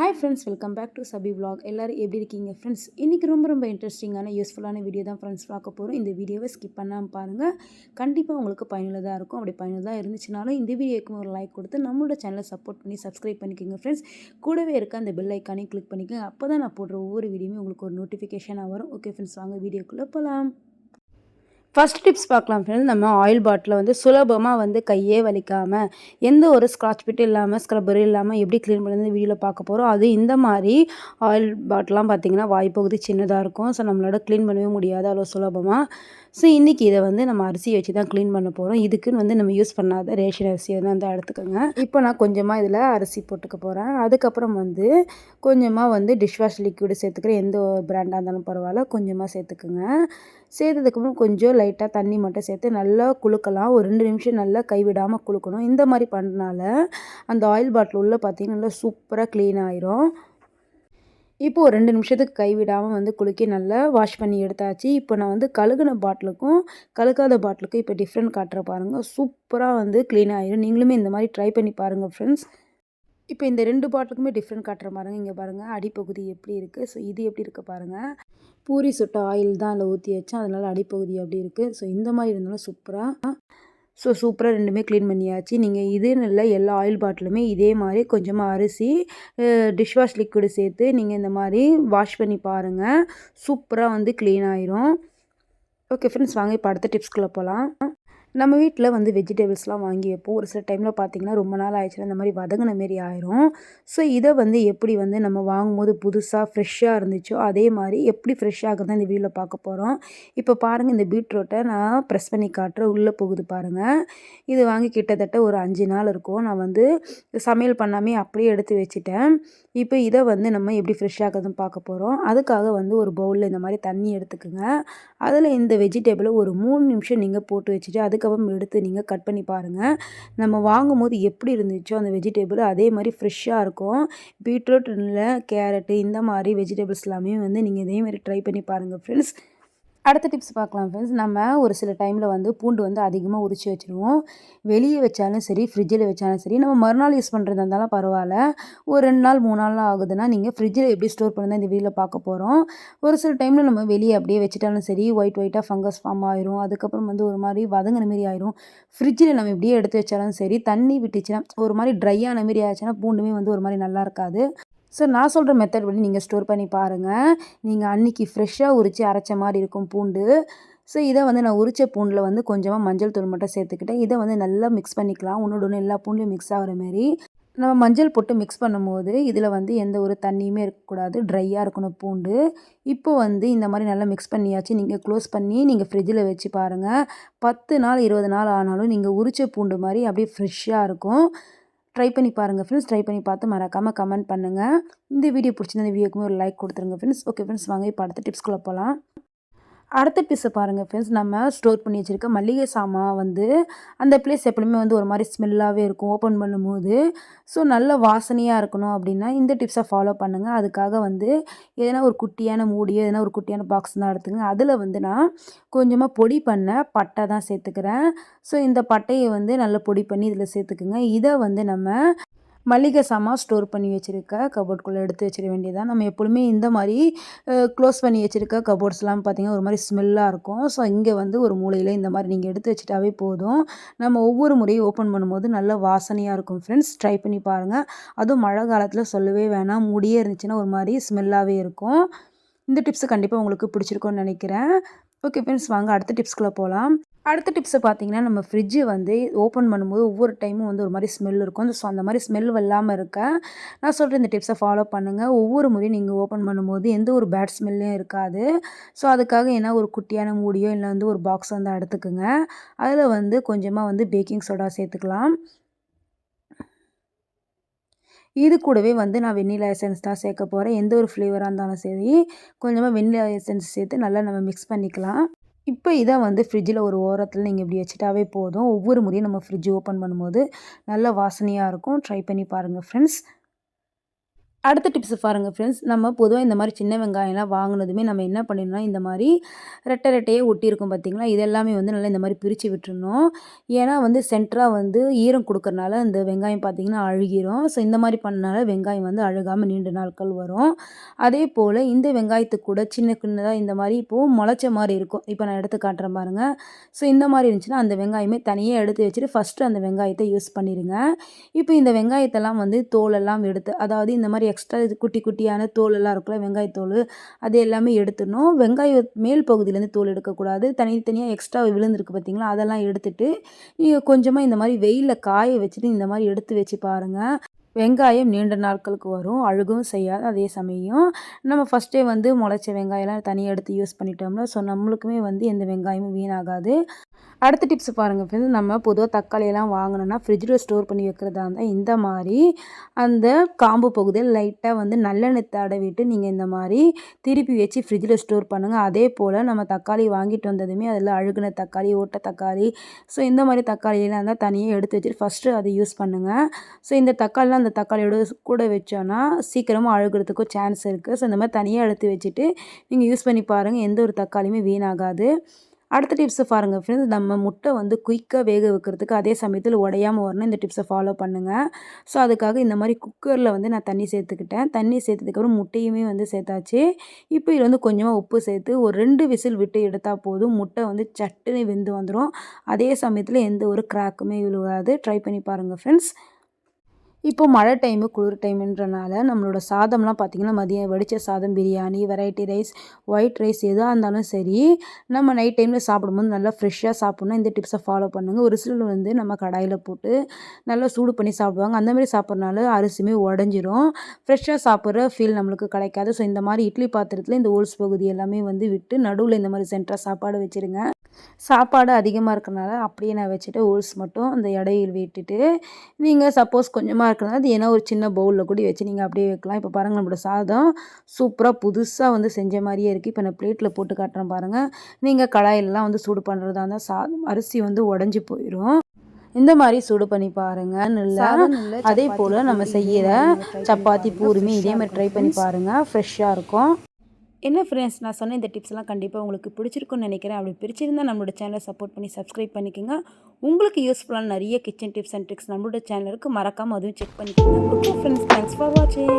Hi friends welcome back to சபி vlog. எல்லோரும் எப்படி இருக்கீங்க? ஃப்ரெண்ட்ஸ் இன்றைக்கி ரொம்ப ரொம்ப இன்ட்ரெஸ்டிங்கான யூஸ்ஃபுல்லான வீடியோ தான் ஃப்ரெண்ட்ஸ் பார்க்க போகிறோம் இந்த வீடியோவை ஸ்கிப் பண்ணாமல் பாருங்கள் கண்டிப்பாக உங்களுக்கு பயனுள்ளதாக இருக்கும். அப்படி பயனுள்ளதாக இருந்துச்சுனாலும் இந்த வீடியோக்கு ஒரு லைக் கொடுத்து நம்மளோட சேனலை சப்போர்ட் பண்ணி சப்ஸ்கிரைப் பண்ணிக்கோங்க ஃப்ரெண்ட்ஸ் கூடவே இருக்க அந்த பெல் ஐக்கானையும் கிளிக் பண்ணிக்கோங்க. அப்போ தான் நான் போடுற ஒவ்வொரு வீடியோமே உங்களுக்கு ஒரு நோட்டிஃபிகேஷனாக வரும். ஓகே ஃப்ரெண்ட்ஸ் வாங்க வீடியோக்குள்ளே போகலாம் ஃபஸ்ட் டிப்ஸ் பார்க்கலாம் ஃப்ரெண்ட்ஸ் நம்ம ஆயில் பாட்டிலை வந்து சுலபமாக வந்து கையே வலிக்காமல் எந்த ஒரு ஸ்க்ராட்ச் பிட்டு இல்லாமல் ஸ்க்ரப்பர் இல்லாமல் எப்படி க்ளீன் பண்ணுறது வீடியோவில் பார்க்க போகிறோம் அது இந்த மாதிரி ஆயில் பாட்டிலாம் பார்த்திங்கன்னா வாய்ப்பகுதி சின்னதாக இருக்கும். ஸோ நம்மளோட க்ளீன் பண்ணவே முடியாது அவ்வளோ சுலபமாக ஸோ இன்றைக்கி இதை வந்து நம்ம அரிசி வச்சு தான் க்ளீன் பண்ண போகிறோம் இதுக்குன்னு வந்து நம்ம யூஸ் பண்ணாத ரேஷன் அரிசியை தான் வந்து எடுத்துக்கோங்க இப்போ நான் கொஞ்சமாக இதில் அரிசி போட்டுக்க போகிறேன் அதுக்கப்புறம் வந்து கொஞ்சமாக வந்து டிஷ்வாஷ் லிக்விடு சேர்த்துக்கிறேன் எந்த பிராண்டாக இருந்தாலும் பரவாயில்ல கொஞ்சமாக சேர்த்துக்குங்க. சேர்த்ததுக்கப்புறம் கொஞ்சம் லைட்டாக தண்ணி மட்டும் சேர்த்து நல்லா குலுக்கலாம் ஒரு ரெண்டு நிமிஷம் நல்லா கைவிடாமல் குளுக்கணும். இந்த மாதிரி பண்ணுறனால அந்த ஆயில் பாட்டில் உள்ளே பார்த்திங்கன்னா நல்லா சூப்பராக க்ளீன் ஆயிரும். இப்போது ஒரு ரெண்டு நிமிஷத்துக்கு கைவிடாமல் வந்து குலுக்கி நல்லா வாஷ் பண்ணி எடுத்தாச்சு. இப்போ நான் வந்து கழுகுன பாட்டிலுக்கும் கழுகாத பாட்டிலுக்கும் இப்போ டிஃப்ரெண்ட் காட்டுற பாருங்கள் சூப்பராக வந்து க்ளீன் ஆகிடும் நீங்களுமே இந்த மாதிரி ட்ரை பண்ணி பாருங்கள் ஃப்ரெண்ட்ஸ் இப்போ இந்த ரெண்டு பாட்டிலுக்குமே டிஃப்ரெண்ட் காட்டுற பாருங்க இங்கே பாருங்கள் அடிப்பகுதி எப்படி இருக்குது ஸோ இது எப்படி இருக்குது பாருங்கள் பூரி சுட்ட ஆயில் தான் அதில் ஊற்றி வச்சேன். அதனால் அடிப்பகுதி அப்படி இருக்குது ஸோ இந்த மாதிரி இருந்தாலும் சூப்பராக ஸோ சூப்பராக ரெண்டுமே க்ளீன் பண்ணியாச்சு. நீங்கள் இதுன்னு இல்லை எல்லா ஆயில் பாட்டிலுமே இதே மாதிரி கொஞ்சமாக அரிசி டிஷ் வாஷ் லிக்விடு சேர்த்து நீங்கள் இந்த மாதிரி வாஷ் பண்ணி பாருங்கள் சூப்பராக வந்து க்ளீன் ஆயிரும். ஓகே ஃப்ரெண்ட்ஸ் வாங்க இப்போ அடுத்த டிப்ஸ்குள்ளே போகலாம் நம்ம வீட்டில் வந்து வெஜிடபிள்ஸ்லாம் வாங்கி வைப்போம் ஒரு சில டைமில் பார்த்திங்கன்னா ரொம்ப நாள் ஆயிடுச்சுன்னா இந்த மாதிரி வதங்கின மாரி ஆயிரும். ஸோ இதை வந்து எப்படி வந்து நம்ம வாங்கும்போது புதுசாக ஃப்ரெஷ்ஷாக இருந்துச்சோ அதே மாதிரி எப்படி ஃப்ரெஷ்ஷாக தான் இந்த வீடியோவில் பார்க்க போகிறோம் இப்போ பாருங்கள் இந்த பீட்ரூட்டை நான் ப்ரெஸ் பண்ணி காட்டுறேன். உள்ளே போகுது பாருங்கள் இது வாங்கி கிட்டத்தட்ட ஒரு அஞ்சு நாள் இருக்கும். நான் வந்து சமையல் பண்ணாமே அப்படியே எடுத்து வச்சுட்டேன். இப்போ இதை வந்து நம்ம எப்படி ஃப்ரெஷ்ஷாகிறதுன்னு பார்க்க போகிறோம் அதுக்காக வந்து ஒரு பவுலில் இந்த மாதிரி தண்ணி எடுத்துக்கோங்க. அதில் இந்த வெஜிடபிளை ஒரு மூணு நிமிஷம் நீங்கள் போட்டு வச்சுட்டு அது அதுக்கப்புறம் எடுத்து நீங்கள் கட் பண்ணி பாருங்கள் நம்ம வாங்கும் போது எப்படி இருந்துச்சோ அந்த வெஜிடபிள் அதே மாதிரி ஃப்ரெஷ்ஷாக இருக்கும். பீட்ரூட் இல்லை கேரட்டு இந்த மாதிரி வெஜிடபிள்ஸ் எல்லாமே வந்து நீங்கள் இதே மாதிரி ட்ரை பண்ணி பாருங்கள் ஃப்ரெண்ட்ஸ் அடுத்த டிப்ஸ் பார்க்கலாம் ஃப்ரெண்ட்ஸ் நம்ம ஒரு சில டைமில் வந்து பூண்டு வந்து அதிகமாக உரிச்சு வச்சுருவோம். வெளியே வச்சாலும் சரி ஃப்ரிட்ஜில் வச்சாலும் சரி நம்ம மறுநாள் யூஸ் பண்ணுறதா இருந்தாலும் பரவாயில்ல. ஒரு ரெண்டு நாள் மூணு நாள் ஆகுதுன்னா நீங்கள் ஃப்ரிட்ஜில் எப்படி ஸ்டோர் பண்ணுறது இந்த வீடியோவில் பார்க்க போகிறோம் ஒரு சில டைமில் நம்ம வெளியே அப்படியே வச்சுட்டாலும் சரி ஒயிட் ஒயிட்டாக ஃபங்கஸ் ஃபார்ம் ஆயிரும். அதுக்கப்புறம் வந்து ஒரு மாதிரி வதங்கின மாரி ஆயிரும். ஃப்ரிட்ஜில் நம்ம இப்படியே எடுத்து வச்சாலும் சரி தண்ணி விட்டுச்சுன்னா ஒரு மாதிரி ட்ரை ஆன மாரி ஆச்சுன்னா பூண்டுமே வந்து ஒரு மாதிரி நல்லா இருக்காது. ஸோ நான் சொல்கிற மெத்தட் படி நீங்கள் ஸ்டோர் பண்ணி பாருங்கள் நீங்கள் அன்றைக்கி ஃப்ரெஷ்ஷாக உரித்து அரைச்ச மாதிரி இருக்கும் பூண்டு. ஸோ இதை வந்து நான் உரித்த பூண்டில் வந்து கொஞ்சமாக மஞ்சள் தூள் மட்டும் சேர்த்துக்கிட்டேன். இதை வந்து நல்லா மிக்ஸ் பண்ணிக்கலாம். ஒன்றோட ஒன்று எல்லா பூண்டையும் மிக்ஸ் ஆகிற மாரி. நம்ம மஞ்சள் போட்டு மிக்ஸ் பண்ணும்போது இதில் வந்து எந்த ஒரு தண்ணியுமே இருக்கக்கூடாது. ட்ரையாக இருக்கணும் பூண்டு. இப்போ வந்து இந்த மாதிரி நல்லா மிக்ஸ் பண்ணியாச்சு. நீங்கள் க்ளோஸ் பண்ணி நீங்கள் ஃப்ரிட்ஜில் வச்சு பாருங்கள் பத்து நாள் இருபது நாள் ஆனாலும் நீங்கள் உரிச்ச பூண்டு மாதிரி அப்படியே ஃப்ரெஷ்ஷாக இருக்கும். ட்ரை பண்ணி பாருங்கள் ஃப்ரெண்ட்ஸ் ட்ரை பண்ணி பார்த்து மறக்காமல் கமெண்ட் பண்ணுங்கள் இந்த வீடியோ பிடிச்சிருந்த இந்த வீடியோக்குமே ஒரு லைக் கொடுத்துருங்க ஃப்ரெண்ட்ஸ் ஓகே ஃப்ரெண்ட்ஸ் வாங்க இப்போ அடுத்த டிப்ஸ்குள்ளே போகலாம் அடுத்த பீஸை பாருங்கள் ஃப்ரெண்ட்ஸ் நம்ம ஸ்டோர் பண்ணி வச்சுருக்க மளிகை சாமான் வந்து அந்த பிளேஸ் எப்பவுமே வந்து ஒரு மாதிரி ஸ்மெல்லாகவே இருக்கும் ஓப்பன் பண்ணும்போது. ஸோ நல்ல வாசனையாக இருக்கணும் அப்படின்னா இந்த டிப்ஸை ஃபாலோ பண்ணுங்கள் அதுக்காக வந்து எதனா ஒரு குட்டியான மூடியோ எதனா ஒரு குட்டியான பாக்ஸ் தான் எடுத்துங்க அதில் வந்து நான் கொஞ்சமாக பொடி பண்ண பட்டை தான் சேர்த்துக்கிறேன். ஸோ இந்த பட்டையை வந்து நல்லா பொடி பண்ணி இதில் சேர்த்துக்குங்க. இதை வந்து நம்ம மளிகை சாமான் ஸ்டோர் பண்ணி வச்சுருக்க கபோர்ட்குள்ளே எடுத்து வச்சிட வேண்டியதான் நம்ம எப்பொழுதுமே இந்த மாதிரி க்ளோஸ் பண்ணி வச்சுருக்க கபோர்ட்ஸ்லாம் பார்த்திங்கன்னா ஒரு மாதிரி ஸ்மெல்லாக இருக்கும். ஸோ இங்கே வந்து ஒரு மூலையில் இந்த மாதிரி நீங்கள் எடுத்து வச்சுட்டாவே போதும். நம்ம ஒவ்வொரு முறையும் ஓப்பன் பண்ணும்போது நல்ல வாசனையாக இருக்கும் ஃப்ரெண்ட்ஸ் ட்ரை பண்ணி பாருங்கள் அதுவும் மழை காலத்தில் சொல்லவே வேணாம். மூடியே இருந்துச்சுன்னா ஒரு மாதிரி ஸ்மெல்லாகவே இருக்கும். இந்த டிப்ஸு கண்டிப்பாக உங்களுக்கு பிடிச்சிருக்கோன்னு நினைக்கிறேன். ஓகே ஃப்ரெண்ட்ஸ் வாங்க அடுத்த டிப்ஸ்குள்ளே போகலாம் அடுத்த டிப்ஸை பார்த்தீங்கன்னா நம்ம ஃப்ரிட்ஜு வந்து ஓப்பன் பண்ணும்போது ஒவ்வொரு டைமும் வந்து ஒரு மாதிரி ஸ்மெல் இருக்கும். ஸோ அந்த மாதிரி ஸ்மெல் இல்லாமல் இருக்க நான் சொல்கிற இந்த டிப்ஸை ஃபாலோ பண்ணுங்கள் ஒவ்வொரு முறையும் நீங்கள் ஓப்பன் பண்ணும்போது எந்த ஒரு பேட் ஸ்மெல்லையும் இருக்காது. ஸோ அதுக்காக என்ன ஒரு குட்டியான மூடியோ இல்லை வந்து ஒரு பாக்ஸ் வந்து எடுத்துக்குங்க. அதில் வந்து கொஞ்சமாக வந்து பேக்கிங் சோடா சேர்த்துக்கலாம். இது கூடவே வந்து நான் வெண்ணிலா எசன்ஸ் தான் சேர்க்க போகிறேன் எந்த ஒரு ஃப்ளேவராக இருந்தாலும் சரி கொஞ்சமாக வெண்ணிலா எசன்ஸ் சேர்த்து நல்லா நம்ம மிக்ஸ் பண்ணிக்கலாம். இப்போ இதை வந்து ஃப்ரிட்ஜில் ஒரு ஓரத்தில் நீங்கள் இப்படி வச்சுட்டாவே போதும். ஒவ்வொரு முறையும் நம்ம ஃப்ரிட்ஜ் ஓப்பன் பண்ணும்போது நல்ல வாசனையாக இருக்கும். ட்ரை பண்ணி பாருங்கள் ஃப்ரெண்ட்ஸ் அடுத்த டிப்ஸ் பாருங்கள் ஃப்ரெண்ட்ஸ் நம்ம பொதுவாக இந்த மாதிரி சின்ன வெங்காயம்லாம் வாங்கினதுமே நம்ம என்ன பண்ணிடணும்? இந்த மாதிரி ரெட்டை ரெட்டையே ஒட்டியிருக்கும் பார்த்தீங்களா இது எல்லாமே வந்து நல்லா இந்த மாதிரி பிரித்து விட்டுருணும் ஏன்னா வந்து சென்டராக வந்து ஈரம் கொடுக்கறனால இந்த வெங்காயம் பார்த்திங்கன்னா அழுகிரும். ஸோ இந்த மாதிரி பண்ணனால வெங்காயம் வந்து அழுகாமல் நீண்ட நாட்கள் வரும். அதே போல் இந்த வெங்காயத்துக்கு கூட சின்ன சின்னதாக இந்த மாதிரி இப்போது முளைச்ச மாதிரி இருக்கும். இப்போ நான் எடுத்து காட்டுறேன் பாருங்கள் ஸோ இந்த மாதிரி இருந்துச்சுன்னா அந்த வெங்காயமே தனியாக எடுத்து வச்சுட்டு ஃபஸ்ட்டு அந்த வெங்காயத்தை யூஸ் பண்ணிடுங்க இப்போ இந்த வெங்காயத்தெல்லாம் வந்து தோலெல்லாம் எடுத்து அதாவது இந்த மாதிரி எக்ஸ்ட்ரா இது குட்டி குட்டியான தோல் எல்லாம் இருக்குல்ல வெங்காயத்தோல் அது எல்லாமே எடுத்துடணும். வெங்காய மேல் பகுதியிலேருந்து தோல் எடுக்கக்கூடாது. தனித்தனியாக எக்ஸ்ட்ரா விழுந்துருக்கு பார்த்தீங்களா? அதெல்லாம் எடுத்துட்டு நீங்கள் கொஞ்சமாக இந்த மாதிரி வெயிலில் காய வச்சுட்டு இந்த மாதிரி எடுத்து வச்சு பாருங்கள் வெங்காயம் நீண்ட நாட்களுக்கு வரும் அழுகும் செய்யாது. அதே சமயம் நம்ம ஃபஸ்ட்டே வந்து முளைச்ச வெங்காயம்லாம் தனியாக எடுத்து யூஸ் பண்ணிட்டோம்னா ஸோ நம்மளுக்குமே வந்து எந்த வெங்காயமும் வீணாகாது. அடுத்த டிப்ஸ் பாருங்கள் ஃப்ரெண்ட்ஸ் நம்ம பொதுவாக தக்காளியெல்லாம் வாங்கினோன்னா ஃப்ரிட்ஜில் ஸ்டோர் பண்ணி வைக்கிறதா இருந்தால் இந்த மாதிரி அந்த காம்பு பகுதியில் லைட்டாக வந்து நல்லெண்ணெய் தடவிட்டு நீங்கள் இந்த மாதிரி திருப்பி வச்சு ஃப்ரிட்ஜில் ஸ்டோர் பண்ணுங்கள் அதே போல் நம்ம தக்காளி வாங்கிட்டு வந்ததுமே அதில் அழுகுன தக்காளி ஓட்ட தக்காளி ஸோ இந்த மாதிரி தக்காளியெல்லாம் இருந்தால் தனியாக எடுத்து வச்சுட்டு ஃபஸ்ட்டு அதை யூஸ் பண்ணுங்கள் ஸோ இந்த தக்காளிலாம் அந்த தக்காளியோட கூட வச்சோன்னா சீக்கிரமாக அழுகிறதுக்கும் சான்ஸ் இருக்குது ஸோ இந்த மாதிரி தனியாக எடுத்து வச்சுட்டு நீங்கள் யூஸ் பண்ணி பாருங்கள் எந்த ஒரு தக்காளியுமே வீணாகாது. அடுத்த டிப்ஸை பாருங்கள் ஃப்ரெண்ட்ஸ் நம்ம முட்டை வந்து குயிக்காக வேக வைக்கிறதுக்கு அதே சமயத்தில் உடையாமல் வரணும். இந்த டிப்ஸை ஃபாலோ பண்ணுங்கள் ஸோ அதுக்காக இந்த மாதிரி குக்கரில் வந்து நான் தண்ணி சேர்த்துக்கிட்டேன். தண்ணி சேர்த்ததுக்கப்புறம் முட்டையுமே வந்து சேர்த்தாச்சு. இப்போ இதில் வந்து கொஞ்சமாக உப்பு சேர்த்து ஒரு ரெண்டு விசில் விட்டு எடுத்தால் போதும். முட்டை வந்து சட்டுன்னு வெந்து வந்துடும் அதே சமயத்தில் எந்த ஒரு கிராக்குமே விழுகாது. ட்ரை பண்ணி பாருங்கள் ஃப்ரெண்ட்ஸ் இப்போ மழை டைமு குளிர் டைமுன்றனால நம்மளோட சாதம்லாம் பார்த்திங்கன்னா மதியம் வடித்த சாதம் biryani variety rice white rice எதாக இருந்தாலும் சரி நம்ம நைட் டைமில் சாப்பிடும்போது நல்லா ஃப்ரெஷ்ஷாக சாப்பிட்ணும் இந்த டிப்ஸை ஃபாலோ பண்ணுங்கள் ஒரு சிலர் வந்து நம்ம கடாயில் போட்டு நல்லா சூடு பண்ணி சாப்பிடுவாங்க. அந்தமாரி சாப்பிட்றனால அரிசியுமே உடஞ்சிரும். ஃப்ரெஷ்ஷாக சாப்பிட்ற ஃபீல் நம்மளுக்கு கிடைக்காது. ஸோ இந்த மாதிரி இட்லி பாத்திரத்தில் இந்த ஓல்ஸ் பகுதி எல்லாமே வந்து விட்டு நடுவில் இந்த மாதிரி சென்டராக சாப்பாடு வச்சுருங்க. சாப்பாடு அதிகமாக இருக்கிறனால அப்படியே நான் வச்சுட்டு ஹோல்ஸ் மட்டும் அந்த இடையில் விட்டுட்டு நீங்கள் சப்போஸ் கொஞ்சமாக இருக்கிறனால அது ஏன்னா ஒரு சின்ன பவுலில் கூட வச்சு நீங்கள் அப்படியே வைக்கலாம். இப்போ பாருங்கள் நம்மளோட சாதம் சூப்பராக புதுசாக வந்து செஞ்ச மாதிரியே இருக்குது இப்போ நான் பிளேட்டில் போட்டு காட்டுறேன் பாருங்கள் நீங்கள் கடாயிலலாம் வந்து சூடு பண்ணுறதா இருந்தால் சாதம் அரிசி வந்து உடஞ்சி போயிடும் இந்த மாதிரி சூடு பண்ணி பாருங்கள் நல்லா அதே போல் நம்ம செய்கிற சப்பாத்தி பூரிமே இதே மாதிரி ட்ரை பண்ணி பாருங்கள் ஃப்ரெஷ்ஷாக இருக்கும். என்ன ஃப்ரெண்ட்ஸ் நான் சொன்ன இந்த டிப்ஸ்லாம் கண்டிப்பாக உங்களுக்கு பிடிச்சிருக்குன்னு நினைக்கிறேன். அப்படி பிடிச்சிருந்தால் நம்மளோட சேனலை சப்போர்ட் பண்ணி சப்ஸ்கிரைப் பண்ணிக்கோங்க. உங்களுக்கு யூஸ்ஃபுல்லான நிறைய கிச்சன் டிப்ஸ் அண்ட் ட்ரிக்ஸ் நம்மளோட சேனலுக்கு மறக்காமல் அதுவும் செக் பண்ணிக்கோங்க. ஓகே ஃப்ரெண்ட்ஸ் தேங்க்ஸ் ஃபார் வாட்சிங்